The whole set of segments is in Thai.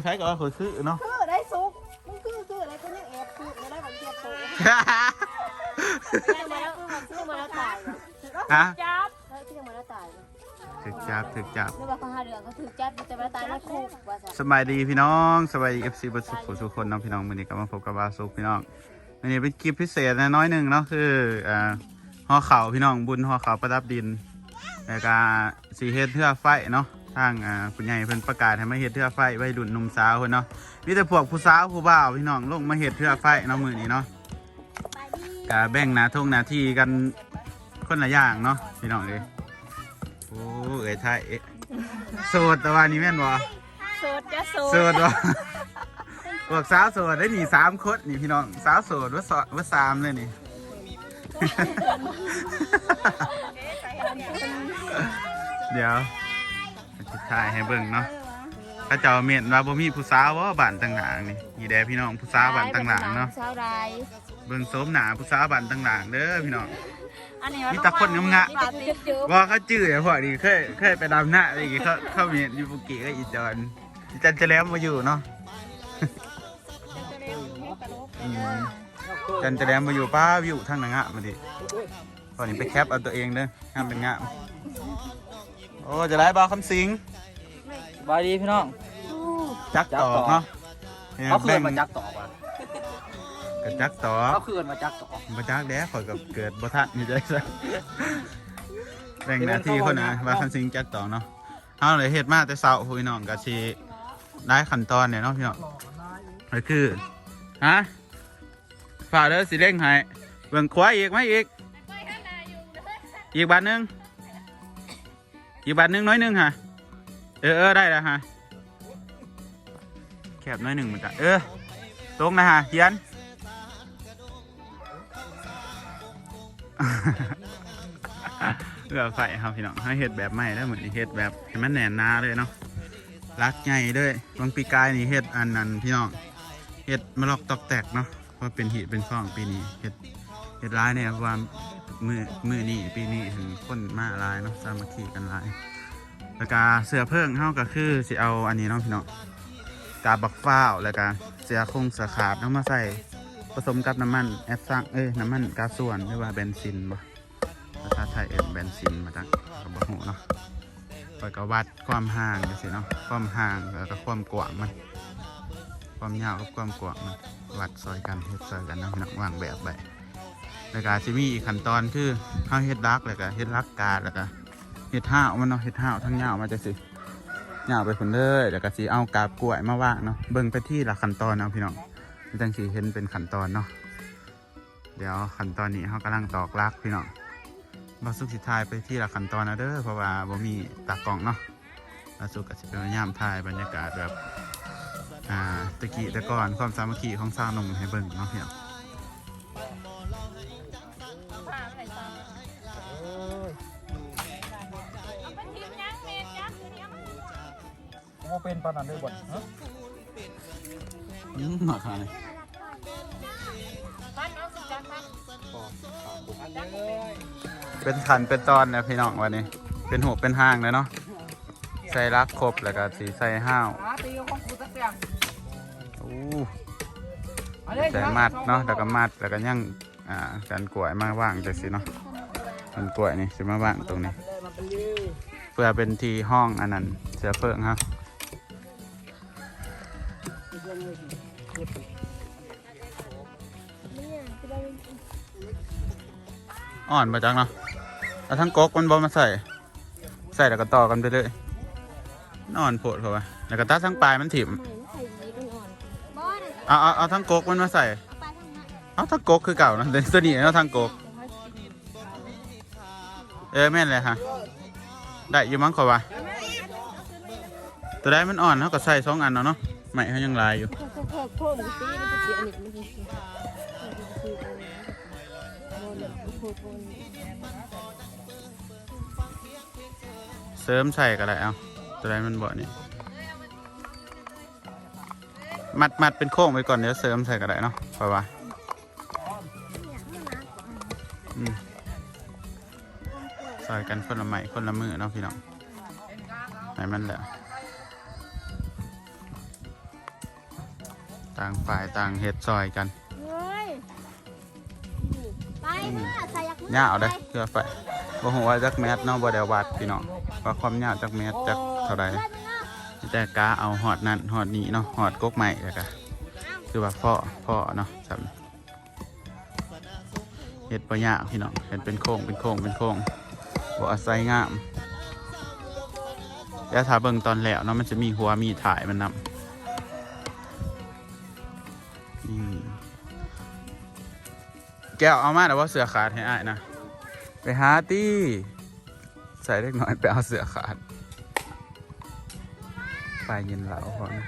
อไฟก็ว่าเขาซื้อเนาะ คือได้ซุกมึงคือคืออะไรก็ยังแอบคือไม่ได้บังเกียบโตยังมาแล้วยังมาแล้วตายฮะจับแล้วที่ยังมาแล้วตายถึกจับถึกจับไม่ว่าเขาหาเรื่องเขาถือจับแต่มาตายในคุกว่สบายดีพี่น้องสบายดีเอฟซีบัสสุขทุกคนเนาะพี่น้องวันนี้ก็มาพบกับบาสุกพี่น้องวันนี้เป็นคลิปพิเศษนะน้อยหนึ่งเนาะคืออ่าห่อเข่าพี่น้องบุญห่อเข่าประดับดินแล้วก็สีเฮ็ดเทือไฟเนาะ ทางอ่าผู้ใหญ่เพิ่นประกาศให้มาเฮ็ดเทือไฟไว้รุ่นหนุ่มสาวเพิ่นเนาะมีแต่พวกผู้สาวผู้บ่าวพี่น้องลงมาเฮ็ดเทือไฟเนาะมื้อนี้เนาะก็แบ่งหน้าท่งหน้าที่กันคนละอย่างเนาะพี่น้องเด้โอ้เอ้ยไทยเอ๊ะโสดแต่ว่านี่แม่นบ่โสดจะโสโสดวะพวกสาวโสดได้หนีสามคนนี่พี่น้องสาวโสดว่าสอว่าสามเลยนี่เดี๋ยวจะ ถ่ายให้เบิ่งเนาะถ้าเจ้าเมียนว่าบ่มีผู้สาวว่าบ้านต่างหลังนี่นี่แดพี่น้องผู้สาวบ้านต่างหลังเนาะสาวรายเบิ่งโสมหนาผู้สาวบ้านต่างหลังเด้อพี่น้องอันนี้มีแต่คนงามปาติดจุ๊บว่าเขาจื้อไอ้พวกนี้เคยเคยไปดำหน้าอะไรอย่างงี้เขาเขามีอยู่บุกิก็อีจอนอีจันจะแล้วมาอยู่เนาะอืมจันจะแดมมาอยู่ป้าวิวทางหนังอะมาดิตอนนี้ไปแคปเอาตัวเองเด้อห้ามเป็นงะโอ้จะไล่บาวคำสิงสบายดีพี่น้อง จักตอกเนาะเขาคืแบ่นงมาจักต่อป่ะกับจักตอกเขาคืนมาจักต่อมาจักแด้ข่อยกับเกิดบ่ทันนี่ใจซะแบ่งหน้าที่คนนะว่าคำสิงจักตอกเนาะเอาเลยเฮ็ดมาแต่เช้าพี่น้องก็สิได้ขั้นตอนเนี่ยเนาะพี่น้องก็คือฮะฝ่ากเด้อสิเร่งให้เบิ่งขวาอีกไหมอีก อีกบาทหนึง อีกบาทนึงน้อยนึงฮะเออเออได้แล้วฮะแคบน้อยหนึ่งมันจะเออตรงนะฮะเขียนเอือไฟครับพี่น้องให้เห็ดแบบใหม่แล้วเหมือนเห็ดแบบให้มันแน่นหนาเลยเนาะรักใหญ่ด้วยบางปีกายนี่เห็ดอันนั้นพี่น้องเห็ดมะลอกตอกแตกเนาะเพราะเป็นหีเป็นฟองปีนี้เห็ดเห็ดร้ายเนี่ยเพราะว่า มือมือนี่ปีนี้ถึงคนมาหลายเนาะสามัคคีกันหลายแล้วก็เสือเพิ่งเท่าก็คือสิเอาอันนี้เนาะพี่น้องกาบักฟ้าวแล้วก็เสือคงเสือขาดเอามาใส่ผสมกับน้ำมันแอปซังเอ้ยน้ำมันกาส่วนหรือว่าเบนซินบ่ภาษาไทยเอ็นเบนซินมาจากกระบอกหูเนาะไปก็วัดความห่างกันสิเนาะความห่างแล้วก็ความกว้างมันความยาวกับความกว้างมันวัดซอยกันเฮ็ดซอยกันเนาะพี่น้องวางแบบไป แล้วก็จะมีอีกขั้นตอนคือเฮาเฮ็ดรักแล้วก็เฮ็ดรักกาดแล้วก็เฮ็ดห้าวมันเนาะเฮ็ดห้าวทั้งยามาจะสิยาไปคนเลยแล้วก็สิเอากาบกล้วยมาว่าเนาะเบิ่งไปที่ละขั้นตอนเนาะพี่น้องจังสิเห็นเป็นขั้นตอนเนาะเดี๋ยวขั้นตอนนี้เฮากำลังตอกลักพี่น้องบาสุกสิทายไปที่ละขั้นตอนนะเด้อเพราะว่าบ่มีตากล้องเนาะบาสุกก็สิเป็นย่ามถ่ายบรรยากาศแบบอ่าตะกี้ต่ก่อนความสามัคคีของสาวหนุ่มให้เบิ่งเนาะพี่นโมเป็นปานนั้นเลยบ่นฮะอืมมาขายเป็นขันเป็นตอนนะพี่น้องวันนี้ เป็นหูเป็นห้างเลยเนาะใส่รักครบแล้วก็สีใส่ห้าวอาตีของกูตะเกียงอู้ใส่มัดเนาะแล้วก็มัดแล้วก็ย่างอ่ากันกล้วยมาว่างจังสิเนาะกันกล้วยนี่สิมาว่างตรงนี้ เพื่อเป็นที่ห้องอันนั้นเสือเพิ่งครับ อ่อนมาจังเนาะเอาทั้งก๊กมันบอมาใส่ ใส่แล้วก็ต่อกันไปเลยนอนโผดเข้าไปแล้วก็ตัดทั้งปลายมันถิ่มเอาเอาเอาทั้งก๊กมันมาใส่เอาทั้งก๊กคือเก่านะเดี๋ยวตัวนี้เอาทั้งก๊กเออแม่นเลยฮะได้อยู่มั้งขอว่าตัวได้มันอ่อนเขาก็ใส่สองอันเนาะเนาะไม่เขายังลายอยู่ พวกพวกพวกมันตีมันจะเสียอันนี้มันเสริมใส่ก็ได้เอาตัวได้มันบ่นี่มัดมัดเป็นโค้งไว้ก่อนเดี๋ยวเสริมใส่ก็ได้เนาะขอว่าอืมใส่กันคนละไม้คนละมือเนาะพี่น้องให้มันแหละต่างฝ่ายต่างเฮ็ดซอยกัน ยักษ์ยาวเด้อเพื่อไฟบ่ฮู้ว่าจักเมตรเนาะบ่ได้วัดพี่น้องว่าความยาวจักเมตรจักเท่าใดแต่กาเอาหอดนั่นหอดนี้เนาะหอดกกใหม่แล้วก็คือว่าพ่อพ่อเนาะสำเฮ็ดบ่ยากพี่น้องเฮ็ดเป็นโค้งเป็นโค้งเป็นโค้งบ่อาศัยงามแล้วถ้าเบิ่งตอนแล้วเนาะมันจะมีหัวมีถ่ายมันนำ แก้วเอามาแต่ว่าเสือขาดให้อ้ายนะ ไปหาตี้ใส่เล็กน้อยไปเอาเสือขาดไปเย็นเหลาพอนะ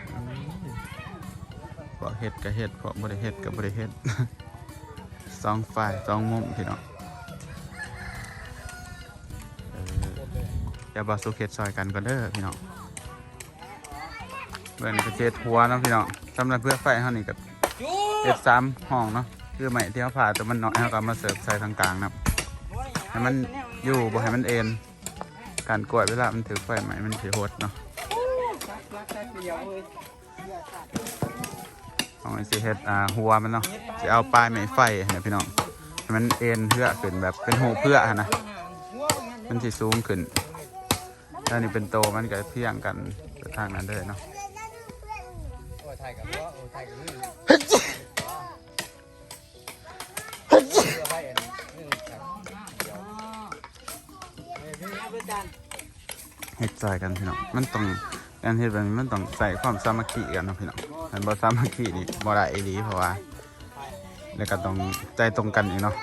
พอเฮ็ดก็เฮ็ดพอบริเฮ็ดก็บบริเฮ็ดสองฝ่ายสองมุมพี่น้องอย่าบาสุเฮ็ดซอยกันก่อนเด้อพี่น้องเบิ่งกระเจ็ดหัวนะพี่น้องสำหรับเพื่อไฟเฮานี่กับเฮ็ดสามห้องเนาะ คือใหม่ที่เขาผ่าแต่มันน้อยเฮาก็เอามาเสิร์ฟใส่ทางกลางนะครับให้มันอยู่บ่ให้มันเอ็นการกวดเวลามันถือไฟใหม่มันถือหดเนาะเอาไอ้สิเฮ็ดอ่าหัวมันเนาะจะเอาปลายไม้ไฟให้พี่น้องให้มันเอ็นเพื่อขึ้นแบบเป็นหูเพื่อหั่นนะมันสิสูงขึ้นแล้วนี่เป็นโตมันก็เพียงกันทางนั้นเลยเนาะ เฮ็ดใจกันพี่น้องมันต้องการเฮ็ดแบบนี้มันต้องใส่ความสามัคคีกันเนาะพี่น้องถ้าบ่สามัคคีนี่บ่ได้อีหลีเพราะว่าแล้วก็ต้องใจตรงกันอีกเนาะ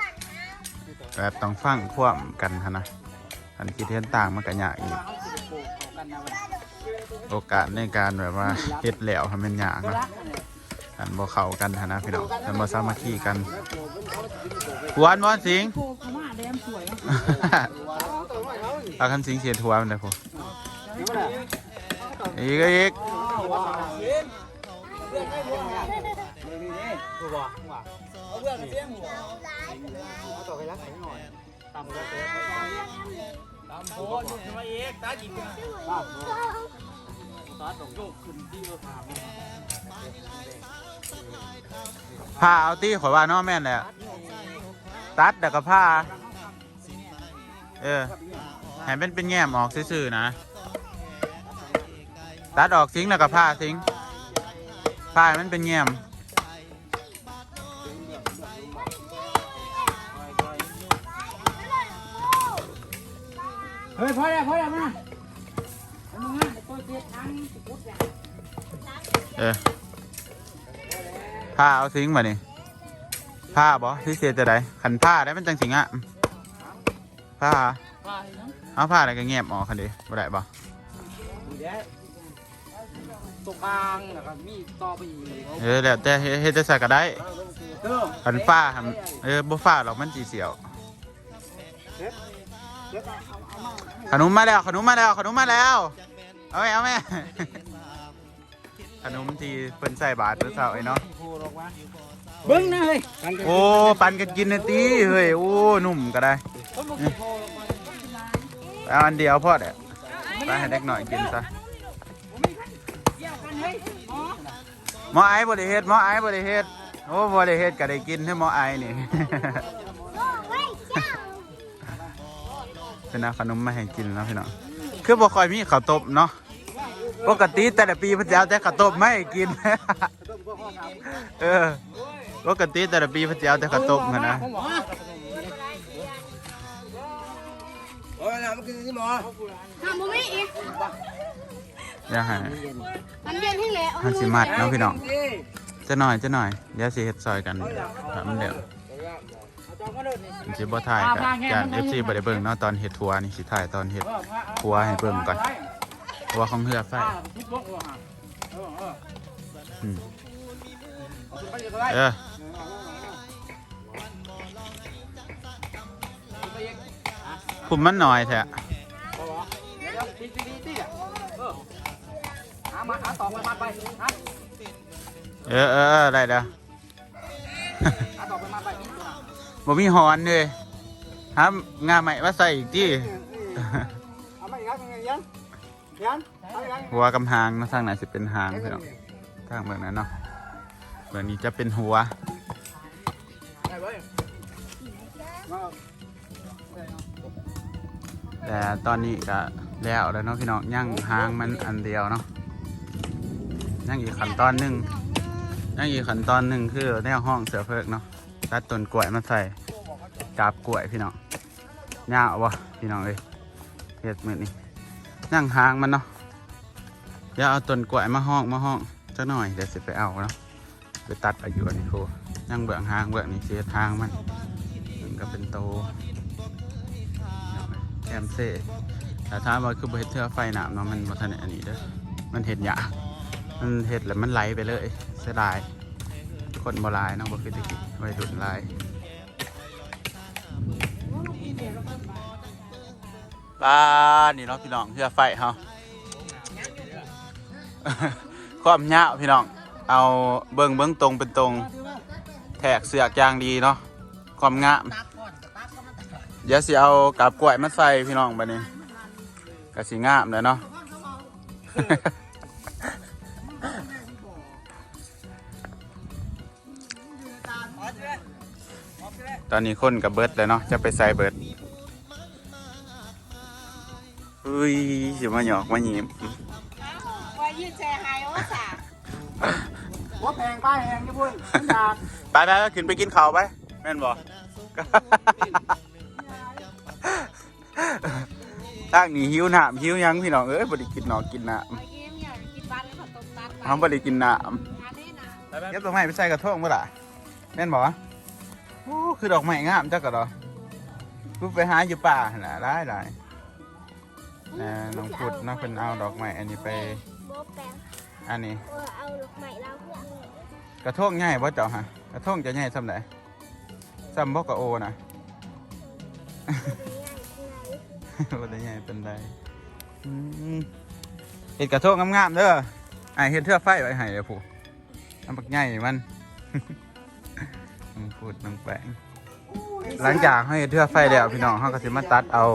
แบบต้องฟังความกันหั้นนะอันคิดเห็นต่างมันก็ยากอีกโอกาสในการแบบว่าเฮ็ดแล้วทำเป็นยากเนาะอันบ่เข้ากันหั้นนะพี่น้องอันบ่สามัคคีกันหวานบ่สิง เอาคำสิงเสียทัวมันได้พออีกอีกผ้าเอาตี้ขอยว่าเน้อแม่นแหละตัดแต่ก็ผ้าเออ ให้เป็นเป็นแง่มออกซื่อๆนะ ตัดออกทิ้งแล้วก็ผ้าทิ้งผ้าให้มันเป็นแง่มเฮ้ยพอแล้วพอแล้วมาเออผ้าเอาทิ้งมานี่ผ้าบอที่เสียจะได้ขันผ้าได้มันจังสิงอะผ้า เอาผ้าอะไรก็แงบออกคันเดีบ่ได้บ่ตกกลางแล้วก็มีต่อไปอีกเออแล้วแต่เฮ็ดเฮ็ดจะใส่ก็ได้เด้อขันฟ้าหั่นเออบ่ฟ้าหรอกมันสีเสียวขนมมาแล้วขนมมาแล้วขนมมาแล้ว เอาไหมเอาไหมขนมที่เพิ่นใส่บาตรเมื่อเช้าไอ้เนาะเบิ้งนะเฮ้ยโอ้ปันกันกินนะตีเฮ้ยโอ้หนุ่มก็ได้ เอาอันเดียวพ่อเดอะไปให้เด็กหน่อยกินซะหมอไอ้บริเฮ็ดหมอไอ้บริเฮ็ดโอ้บริเฮ็ดก็ได้กินให้หมอไอ้นี่เป็นอาขนมมาให้กินแล้วพี่น้องคือบ่คอยมีข้าวต้มเนาะปกติแต่ละปีพระเจ้าแต่ข้าวต้มไม่ให้กินเออปกติแต่ละปีพระเจ้าแต่ข้าวต้มนะ โอ้ยนะมันกินที่หมอทำบุไม่อีกอย่าให้มันเย็นที่แล้วหันสิมัดเนาะพี่น้องจะหน่อยจะหน่อยเดี๋ยวสิเฮ็ดซอยกันครับมันเดี๋ยวมันสิบ่ถ่ายกันจาน FC บ่ได้เบิ่งเนาะตอนเฮ็ดทัวร์นี่สิถ่ายตอนเฮ็ดทัวร์ให้เบิ่งก่อนทัวร์ของเฮือไฟอืมเออ คุมมันหน่อยแท้หามาหาต่อไปมาไปฮะเออเออเออได้แล้วหาต่อไปมาไปบ่มีหอนเลยหางาใหม่มาใส่อีกที่เอามาอีกครับยังยังยังเอาอีกครับหัวกำหางเนาะทางไหนสิเป็นหางพี่น้องทางเมืองนั้นเนาะเบื้องนี้จะเป็นหัวได้เว้ยมา แต่ตอนนี้ก็แล้วแล้วเนาะพี่น้องย่างหางมันอันเดียวเนาะย่างอีกขั้นตอนหนึ่งย่างอีกขั้นตอนหนึ่งคือแนวห้องเสือเพิกเนาะตัดต้นกล้วยมาใส่กาบกล้วยพี่น้องย่างเอาวะพี่น้องเอ้ยเฮ็ดมือนี้ย่างหางมันเนาะเดี๋ยวเอาต้นกล้วยมาห้องมาห้องจักหน่อยเดี๋ยวสิไปเอาเนาะไปตัดอายุอันนี้โคย่างเบื้องหางเบื้องนี้เสียทางมันมันก็เป็นโต แคมเซ่แต่ถ้าว่าคือบเฮ็ดเทือไฟหนามเนาะมันบ่ทันได้อันนี้เด้อมันเห็ดหยามันเห็ดแล้วมันไหลไปเลยเสียดายคนบ่หลายเนาะบ่คือตะกี้วัยรุ่นหลายบ้านนี่เนาะพี่น้องเทือไฟเฮาความยาวพี่น้อง เอาเบิ่งเบิ่งตรงเป็นตรง แทกเสือกยางดีเนาะความงาม เดี๋ยวสิเอากับกล้วยมาใส่พี่น้องบัดนี้กะสิงามเลยเนาะ ตอนนี้คนกับเบิร์ดเลยเนาะจะไปใส่เบิร์ดอุ้ยสิมาหยอกมาหยิบว่ายืดแชร์ไฮว่าสาหัวแพงป้ายแพงญี่ปุ่นมันอยากไปไปไปขึ้นไปกินข้าวไปแม่นบอก ทางนี้หิวน้ำหิวหยังพี่น้องเอ้ยบริกินหนอกกินน้ไอ้ยิ้มอยากกินบ้านแล้วผัดต้มตัดำทำบริกินน้อันนี้นะำเก็บดอกไม้ไปใส่กระทงเมื่อไหร่แม่นบอกโอ้คือดอกไม้งามจักกะดอกูไปหาอยู่ป่าหั่นน่ะได้ได้นะน้องพุดน้องเพิ่นเอาดอกไม้อันนี้ไป โบแปลงอันนี้ เออเอาลูกใหม่เราเพื่อนกระทงใหญ่บ่เจ้าฮะกระทงจะใหญ่ส่ำไหนซ้ำบ่กะโอนะ บ่ได้ใหญ่เป็นไรอืมเห็ดกระทงงามๆเด้อไอายเห็ดเทือกไฟไว้ให้เด้อผู้น้ำปักใหญ่มันน้องพูดน้องแปงหลังจากให้เห็ดเทือกไฟแล้วพี่น้องเขาก็สิมาตัดเอา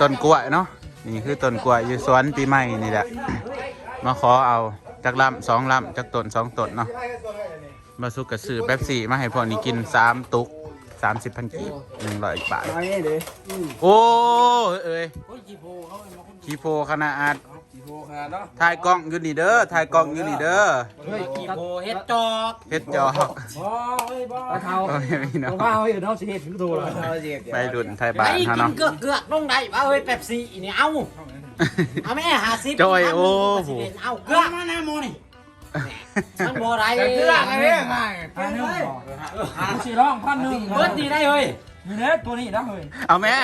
ต้นกล้วยเนาะนี่คือต้นกล้วยอยู่สวนปีใหม่นี่แหละ มาขอเอาจากลำสองลำจากต้นสองต้นเนาะมาสุกกระสือแป๊บสี่มาให้พวกนี้กินสามตุก สามสิบพันกีบหนึ่งร้อยบาทไอ้นี่ดิโอ้เอ้ยโอ้ยจีโพเขาเป็นคนคีโฟขนาดจีโพขนาดเนาะถ่ายกล้องอยู่นี่เด้อถ่ายกล้องอยู่นี่เด้อเฮ้ยจีโพเฮ็ดจอกเฮ็ดจอกบ่เฮ้ยบ่เท้าโอ้ยพี่น้องว่าเฮ้ยเท้าสิเฮ็ดถึงตัวเลยไปดุนไทยบ้านฮะเนาะเกือกเกือกลงได้ว่าเอ้ยเป๊ปซี่นี่เอาเอาแม่หาซิจอยโอ้โหเอาเกือกมาหน้าโมนี่ มันบ่ได้เกลือไงเนี่ยง่ายพันหนึ่งสี่ร้องพันหนึ่งเบิดดีได้เฮ้ยนี่เด้ตัวนี้นะเฮ้ยเอาแม่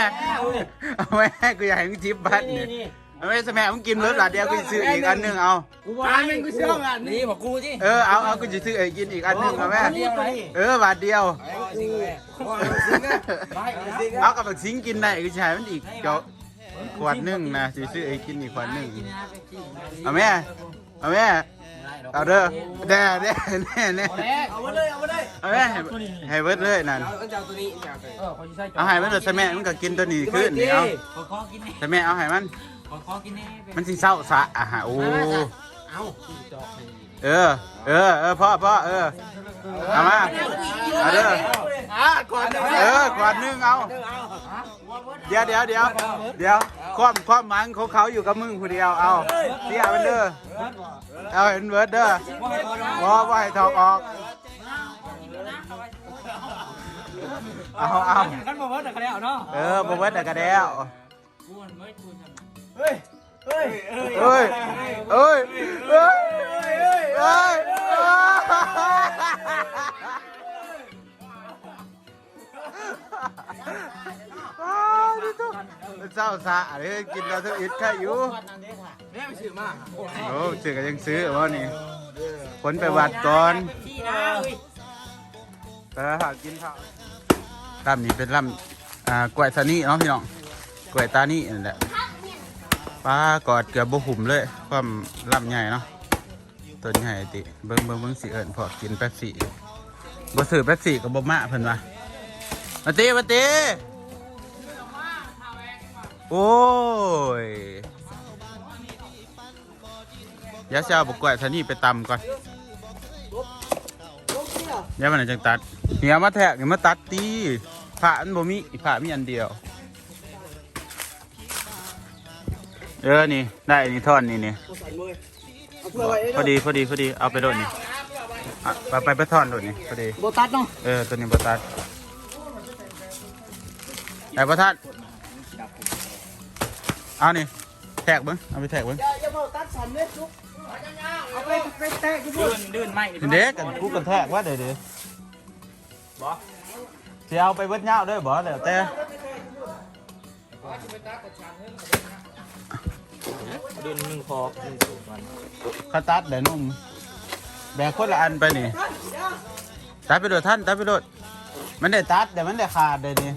เอาแม่กูอยากให้มึงจิบบัตรนี่นี่นี่เอาแม่สแม่มึงกินเบิร์ดบาเดียวกูจะซื้ออีกอันหนึ่งเอากูบ่ได้มึงกูเชื่อกันนี่บอกกูที่เออเอาเอากูจะซื้ออีกกินอีกอันหนึ่งเอาแม่เออบาทเดียวเอากับบักซิงกินได้กูจะใช้มันอีกเดี๋ยวขวดหนึ่งนะสิซื้ออีกกินอีกขวดหนึ่งเอาแม่เอาแม่ เอาเด้อแน่แน่แน่แน่เอามาเลยเอามาเลยเอาแม่ให้ให้เบิร์ดเลยนั่นเอาเจ้าตัวนี้เจ้าตัวนี้เออเขาจะใส่เอาให้มันเถอะใช่แม่มันก็กินตัวนี้ขึ้นนี่เอาขอขอกินแน่ใช่แม่เอาให้มัน ขอขอกินแน่มันสิเศร้าสะอะฮะโอ้เอาเออ เออเออพ่อพ่อเออเอามาเอาเด้ออะก่อนเดี๋ยวเออขวดหนึงเอาเดี๋ยวเดี๋ยวเดี๋ยวเดี๋ยวความความหมันของเขาอยู่กับมึงผู้เดียวเอาเสียมันเด้อ เอาเห็นเบิร์ดเด้อวอว่าให้ถอกออก เอาเอากันบ่เบิดกันแล้วเนาะ เออบ่เบิร์ดแต่กระเดียวกูมันไม่กูทำเฮ้ย เฮ้ยเอ้ยเอ้ยเอ้ย เอ้ยเศร้าสะเลยกินเราเท่าอิดแค่อยู่แม่ไปซื้อมาโอ้ซื้อก็ยังซื้อวะนี่ผลไปวัดก่อนที่นะเฮ้ยไปแล้วหากินข้าวลำนี้เป็นลำอ่ากล้วยตานี่เนาะพี่น้องกล้วยตานี่นั่นแหละปลากอดเกือบบุหุ่มเลย ความลำใหญ่เนาะต้นใหญ่ติเบิ้งเบิ้งเบิ้งสีเอิญพอกินแป๊บสี่บ่ซื้อแป๊บสี่กับบ่มาเพิ่นว่ามาตีมาตี โอ้ยเดี๋ยวจะเอาบุกกล้วยตานี่ไปตำก่อนเดี๋ยวมันจะตัดเหี่ยมาแทกเหี่ยมาตัดตีผ่าอันบ่มีผ่ามีอันเดียว เออ นี่ ได้ นี่ท่อนนี่นี่ใส่มือเอาเพื่อไว้พอดี พอดี พอดี เอาไปโดดนี่อะไปไปไปท่อนโดดนี่ พอดีโบตัสเนาะ เออ ตัวนี้บตัดไอ้ประทัด เอานี่แทกเบิ้งเอาไปแทกเบิ้งอย่าอย่าโบตัสสันเม็ดจุ๊บเอาไปไปแตะที่พูดดื้นไหมเด็กกันกูกันแทกว่าเดี๋ยวเดี๋ยวบอสิเอาไปเบิ้ลเงาด้วยบอเดี๋ยวแต่ดื้นหนึ่งคอหนึ่งสูงมันเขาตัดเดี๋ยวนุ่มแบกคนละอันไปนี่ตัดไปโดดท่านตัดไปโดดมันได้ตัดแต่มันได้ขาดเลยนี่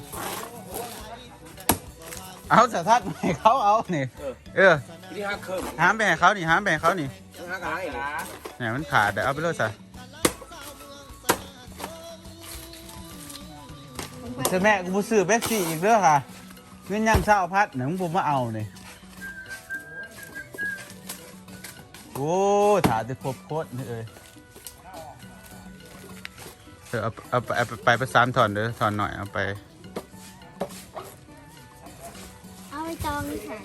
เอาสะทัดให้เขาเอานี่เออที่ห้าเคิร์มห้ามไปให้เขานี่ห้ามไปให้เขานี่ห้ากระไรนะเนี่ยมันขาดเดี๋ยวเอาไปเลยซะเจะแม่กูบ่ซื้อเบ๊กซี่อีกเด้อค่ะเงินยังเช้าพัดหนังผมมาเอาเนี่ยโอ้ถาจะครบโคตรนี่เอ้ยเออเอาเอาไปเอาไปไปประสานถอนเด้อถอนหน่อยเอาไป อาไปจองขาย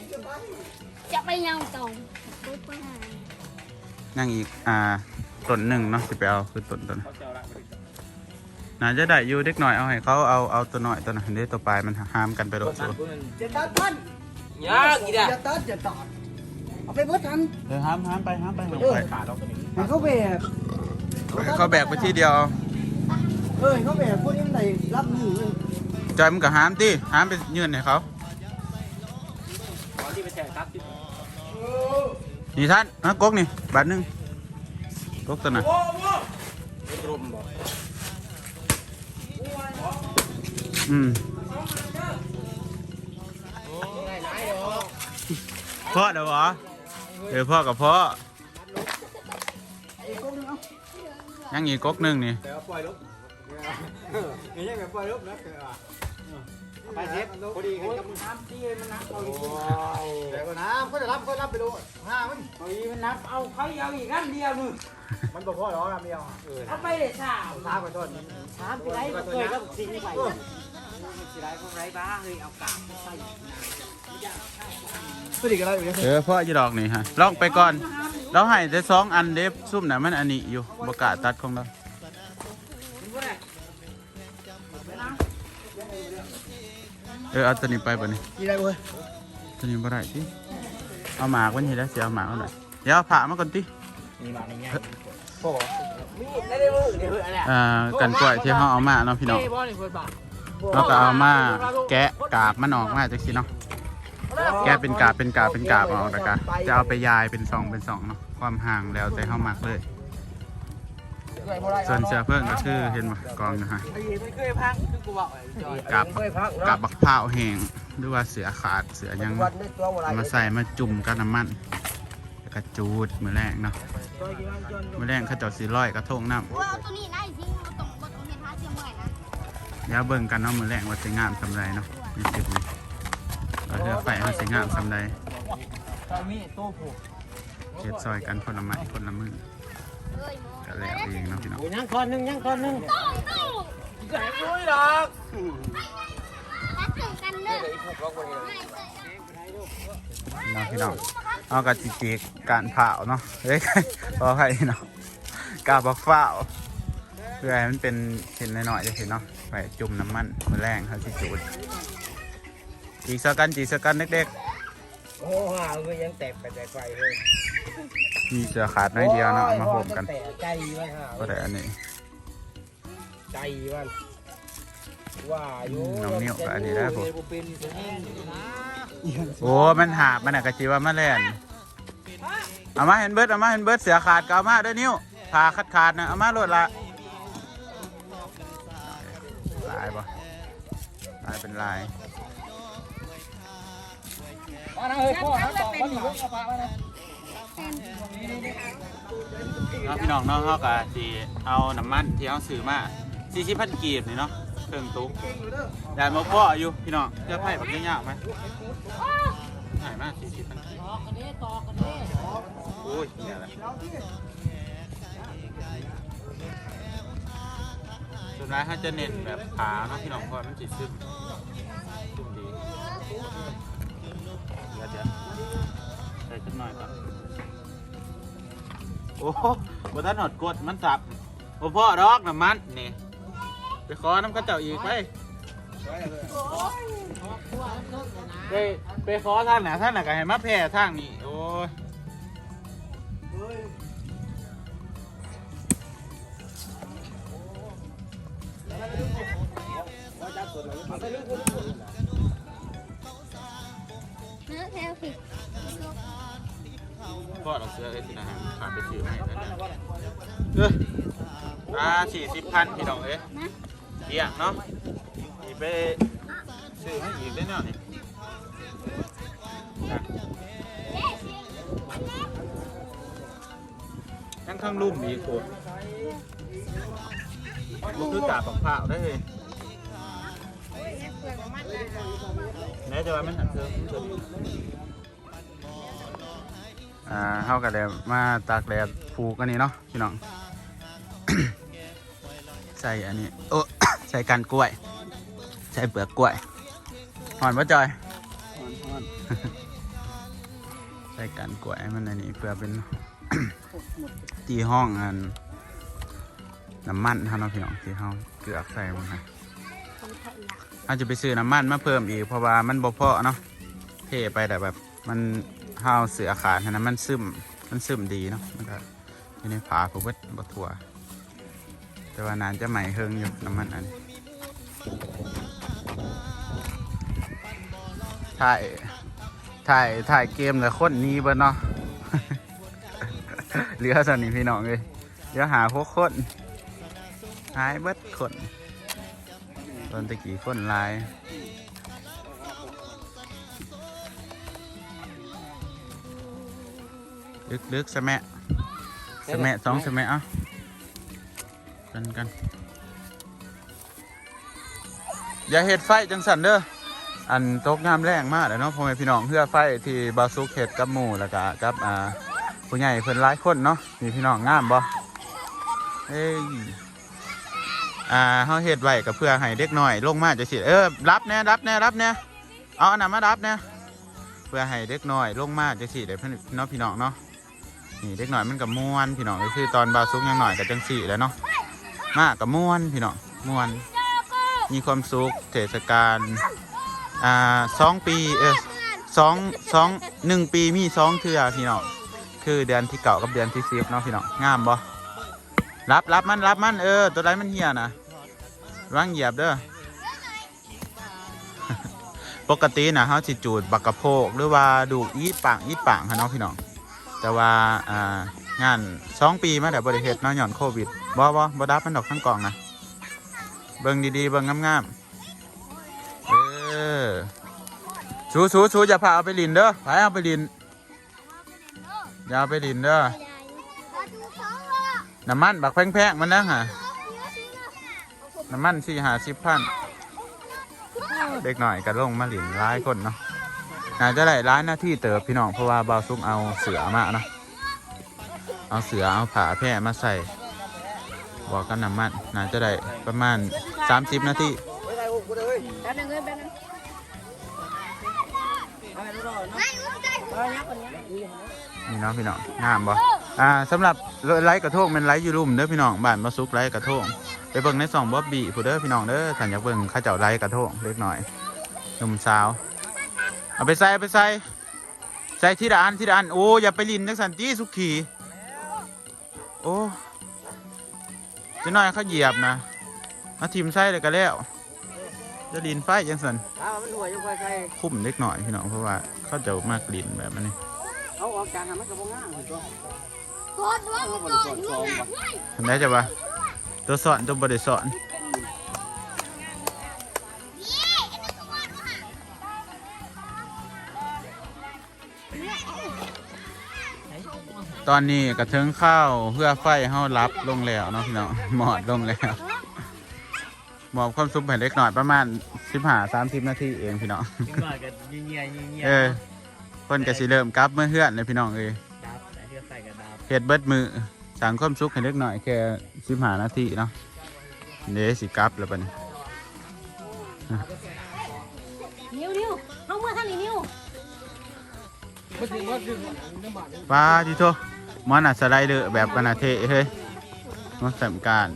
จะไปยังจองปุ๊บไปหานั่งอีก อ่าต้นหนึ่งเนาะสิไปเอาคือต้นต้นน่าจะได้อยู่เด็กหน่อยเอาให้เขาเอาเอาตัวหน่อยตัวนั้นเด้ตัวปลายมันห้ามกันไปโดดสูจะตัดท่านยากอีด่ะจะตัดจะตัดเอาไปเบิดทันเออห้ามห้ามไปห้ามไปห้ามไปขาดเราตัวนี้ให้เขาแบกเขาแบกไปที่เดียวเออให้เขาแบกพวกนี้มันได้รับหนีจอยมันก็ห้ามที่ห้ามไปยื่นให้เขา ตอนที่ไปแจกตัดที่ นี่ท่านนะก๊กนี่บาทหนึ่งก๊กตัวน่ะอืมพ่อเดี๋ยวเหรอเออพ่อกับพ่อยังอีกก๊กหนึ่งนี่แต่ว่าปล่อยลุกนี่ยังไงปล่อยลุกนะ ไปเช็ดพอดีกันกับน้ำตีมันนับเอาอีกเดี๋ยวน้ำก็จะรับก็รับไปดูห้ามันพอดีมันนับเอาเขาเอาอีกนั่นเดียวนึงมันบอกพ่อหรอน้ำเดียวเอาไปเลยสาวสาวไปต้นถามไปไรเคยกับสิ่งไปสิไรพวกไรบ้าเฮ้ยเอากาบใส่พอดีกันแล้วอยู่เนี่ยเออพ่อจะดอกนี่ฮะลองไปก่อนเราให้ได้สองอันเด็บซุ่มน่ะมันอันนี้อยู่บกล้าตัดของเรา เออเอาตัวนี้ไปบ่นี่กี่ไรเว้ยตัวนี้บ่ได้ติเอาหมากวันนี้แล้วเสียเอาหมากเอาหน่อยเดี๋ยวเอาผ่ามาก่อนติมีมาในแง่พ่อมีได้ได้มือเดี๋ยวอะไรอ่ากันกล้วยที่เขาเอามาเนาะพี่น้องเอ้บอลนี่เพื่อนบ้าเราก็เอามาแกะกาบมันออกมาจากสิเนาะแกะเป็นกาบเป็นกาบเป็นกาบออกแล้วก็จะเอาไปยายเป็นสองเป็นสองเนาะความห่างแล้วแต่เขามักเลย ส่วนเสือเพิ่งก็คือเห็นบ่กองนะฮะไม่เคยพังคือกูบอกจอยกาบกาบบักพร้าวแห้งหรือว่าเสือขาดเสือยังวันได้ตัวอะไรเอามาใส่มาจุ่มกับน้ำมันแล้วก็จูดมือแรกเนาะมือแรกเขาเจ้าสีร้อยกระทงน้ำว่าเอาตัวนี้ได้จริงมาตรงบนตรงเห็นท้าเชียงใหม่นะเดี๋ยวเบิ่งกันเนาะมือแรกว่าจะงามสำไรเนาะในคลิปนี้เราเลือกไฟว่าจะงามสำไรตอนนี้โต้ผูกเก็บซอยกันคนละไม้คนละมือเอ้ยโม ก็แล้วเองเนาะพี่น้องยังคนหนึ่งยังคนหนึ่งต้องต้องใส่ปุ้ยหรอกรักถึงกันเด้อเนาะพี่น้องเอากระจิจีการเผาเนาะเฮ้ยขอให้เนาะกาบักเฝ้าวเพื่อให้มันเป็นเห็นน้อยๆจะเห็นเนาะไปจุ่มน้ำมันมือแรงเขาสิจูดจีสกันจีสกันเด็กโอ้ห่าเลยยังแตกไปแต่ไฟเลยๆ มีเสือขาดน้อยเดียวเนาะเอามาโหมกันแต่ใจมันห่าก็ได้อันนี้ ใจมันว่าอยู่น้องนิ้วกับอันนี้ได้ผมเป็นแห้งนะโอ้มันหาบมันอะกะจีว่ามาแล่นเอามาเห็นเบิร์ดเอามาเห็นเบิร์ดเสือขาดก็เอามาเด้วยนิ้วผ่าขาดขาดๆนะเอามาโหลดละลายบ่ลายเป็นลาย มานะเฮ้ยพ่อนะตอบว่าหนีเอาปากมานะ เนาะพี่น้องเนาะเขากะจีเอาน้ำมันที่เขาซื้อมาสี่สิบพันกีบนี่เนาะเครื่องตุ๊กได้มาพ่ออยู่พี่น้องเจ้าไผ่แบบนี้ยากไหมง่ายมากสี่สิบพันกีบโอ้ยเนี่ยแหละส่วนร้ายเขาจะเน้นแบบขาเนาะพี่น้องเพราะว่ามันจิซึมซึมดีเดี๋ยวเดี๋ยวใส่ขึ้นหน่อยก่อน โอ้โหบนท่านหอดกดมันสับโอ้พ่อดอกน้ำมันนี่ไปขอน้ำกระเจ้าอีกไปไปไปขอท่านน่ะท่านน่ะก็ให้มาแผ่ทางนี้โอ้ยเนื้อแถวผิด พ่อเราเสื้อไอ้ที่นะฮะขาดไปซื้อให้แล้วนะเอออ่าสี่สิบพันพี่น้องเอ้ยเกี่ยงเนาะนี่ไปซื้อให้อีกได้เนาะนี่ยังข้างลุ่มอีกโคตรลูกคือกาบปักผ้าได้เลยแม้จะว่ามันหันเทิง อ่าเข้ากันแล้วมาตากแดดผูกอันนี้เนาะพี่น้อง ใส่อันนี้โอ้ ใส่กันกล้วย ใส่เปลือกกล้วยหอนปะจอย ใส่กันกล้วยให้มันอันนี้เพื่อเป็น ตีห้องอันน้ำมันเท่านั้นพี่น้องที่ห้องเกลือกใส่มันนะอาจจะไปซื้อน้ำมันมาเพิ่มอีกเพราะว่ามันบ่พอเนาะเทไปแต่แบบมัน ห้าวเสือขาดฉะนั้นมันซึมมันซึมดีเนาะมันก็อยู่ในผาผมว่าบ่ถั่ว แต่ว่านานจะใหม่เฮิงอยู่น้ำมันอันถ่ายถ่ายถ่ายเกมแต่คนนี้บิดเนาะเหลือสนนี่พี่น้องเลยเดี๋ยวหาพวกคนหายเบิดคน ตอนตะกี้คนหลาย ลึกลึกๆสะแมะสะแมะสองสะแมะเอะกันกันอย่าเห็ดไฟจังสันเด้ออันตกงามแรงมากเลยเนาะพ่อแม่พี่น้องเพื่อไฟที่บาซุกเห็ดกับหมูแล้วก็กับอ่าผู้ใหญ่เพิ่นหลายคนเนาะมีพี่น้องงามบ่เอ้ยอ่าเฮาเฮ็ดไว้ก็เพื่อให้เด็กน้อยลงมาจะสิเออรับแน่รับแน่รับแน่เอาอันนั้นมารับแน่เพื่อให้เด็กน้อยลงมาจะสิได้เพิ่นเนาะพี่น้องเนาะ นี่เด็กหน้อยมันก็ม่วนพี่น้องก็คือตอนบาซุกยังหน้อยก็จังสี่แล้วเนาะมากก็ม่วนพี่น้องมวน มีความสุขเทศกาลอ่าสองปีเออสองสองหนึ่งปีมีสองเทื่อพี่น้องคือเดือนที่เก่ากับเดือนที่สิบเนาะพี่น้องงามบ่รับรับมันรับมันเออ ตัวไรมันเหี่ยนะร่างเหยียบเด้อปกตินะเขาสิจูดบักกะโพกหรือว่าดูอีปังอีปังค่ะเนาะพี่น้อง แต่ว่าอ่างานสองปีมาแต่บริเหตุเนาะหย่อนโควิดบ่บ่บ่ดับมันดอกทั้งกล่องนะเบิ่งดีๆเบิ่งงามๆเออชูชูชูอย่าพาเอาไปลินเด้อไปเอาไปลินอย่าเอาไปลินเด้อน้ำมันบักแพงๆมันนะฮะน้ำมันสี่หาสิบพันเด็กหน่อยก็ลงมาหลินร้ายคนเนาะ น่าจะได้ร้ายหน้าที่เติบพี่น้องเพราะว่าบาวซุกเอาเสือมาเนาะเอาเสือเอาผาแพร่มาใส่บอกกันน้ำมันน่าจะได้ประมาณ 30 นาทีแป๊บนึงเอ้ยแป๊บนึงนี่เนาะพี่น้องงามบ่อ่าสำหรับไลค์กระทงเป็นไลค์ยูรุมเด้อพี่น้องบ้านมาซุกไลค์กระทงไปเบิ่งในสองบ๊อบบี้ผู้เด้อพี่น้องเด้อถ้าอยากเบิ่งข้าเจ้าไลค์กระทงเล็กหน่อยหนุ่มสาว เอาไปใส่เอาไปใส่ใส่ที่ละอันที่ละอันโอ้อย่าไปลินจังสันตีสุขีโอ้จะน้อยเขาเหยียบนะมาทิมใส่เลยก็แล้วจะลินไฟจังสันถ้ามันหัวยังไฟใส่คุ้มเล็กหน่อยพี่น้องเพราะว่าเขาจะมากลินแบบนี้เอาออกจากกันมันก็บ่ง่ายเหมือนตัวโคตรว่ามันโดนยุ่งอะทำได้จะปะตัวสอนตัวบริสอนต อนนี้กระเทิงข้าวเพื่อไฟเฮารับลงแล้วเนาะพี่น้องหมอดลงแล้วหมอบความสุขให้เล็กหน่อยประมาณสิบห้าสามสิบนาทีเองพี่น้องยิ่งหน่อยก็ยิ่งเงียยิ่งเงียเออเพิ่นก็สิเริ่มกลับเมื่อเฮือนเลยพี่น้องเอ้ยดับแต่เทือกใส่กับดับเฮ็ดเบิดมือสั่งความสุขให้เล็กหน่อยแค่สิบห้านาทีเนาะเดสิกลับแล้วปะนี่นิ้วนิ้วเอาเมื่อท่านนี่นิ้วป้าที่โท มันอะสไลเดอร์แบบกนาเทเฮ้ยมันสำการ